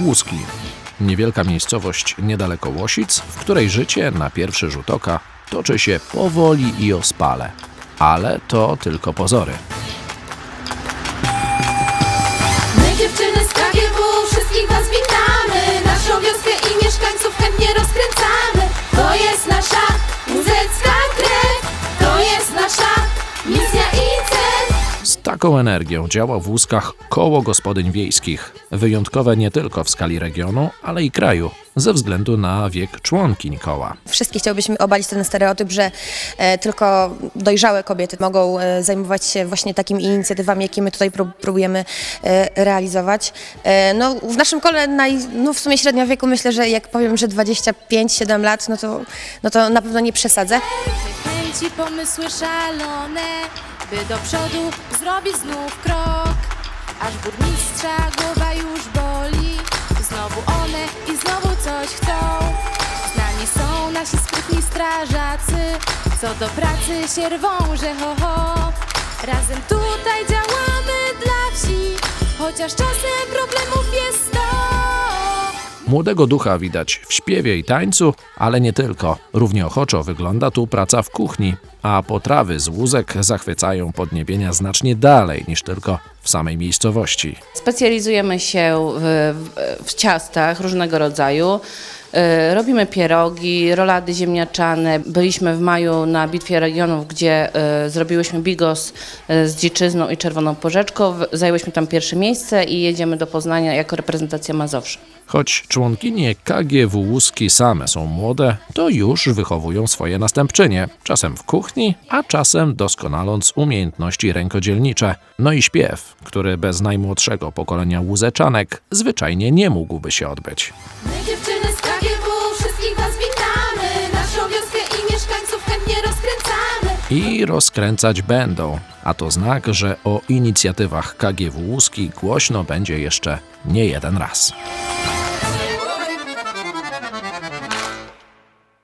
Łuski. Niewielka miejscowość niedaleko Łosic, w której życie na pierwszy rzut oka toczy się powoli i ospale. Ale to tylko pozory. Z taką energią działa w Łuskach koło gospodyń wiejskich. Wyjątkowe nie tylko w skali regionu, ale i kraju, ze względu na wiek członkiń koła. Wszystkie chciałbyśmy obalić ten stereotyp, że e, tylko dojrzałe kobiety mogą e, zajmować się właśnie takimi inicjatywami, jakie my tutaj pró- próbujemy e, realizować. E, no, w naszym kole naj, no, w sumie średnia wieku myślę, że jak powiem, że 25-7 lat, no to, no to na pewno nie przesadzę. Chęci, pomysły szalone By do przodu zrobić znów krok. Aż burmistrza głowa już boli. Znowu one i znowu coś chcą. Znani są nasi sprytni strażacy. Co do pracy się rwą, że ho ho. Razem tutaj działamy dla wsi. Chociaż czasem problemów jest sto Młodego ducha widać w śpiewie i tańcu, ale nie tylko. Równie ochoczo wygląda tu praca w kuchni, a potrawy z łózek zachwycają podniebienia znacznie dalej niż tylko w samej miejscowości. Specjalizujemy się w, w, w ciastach różnego rodzaju. Y, Robimy pierogi, rolady ziemniaczane. Byliśmy w maju na Bitwie Regionów, gdzie y, zrobiłyśmy bigos y, z dziczyzną i czerwoną porzeczką. Zajęłyśmy tam pierwsze miejsce i jedziemy do Poznania jako reprezentacja Mazowsza. Choć członkinie KGW Łuski same są młode, to już wychowują swoje następczynie. Czasem w kuchni, a czasem doskonaląc umiejętności rękodzielnicze. No i śpiew, który bez najmłodszego pokolenia łuzeczanek zwyczajnie nie mógłby się odbyć. I rozkręcać będą, a to znak, że o inicjatywach KGW Łuski głośno będzie jeszcze nie jeden raz.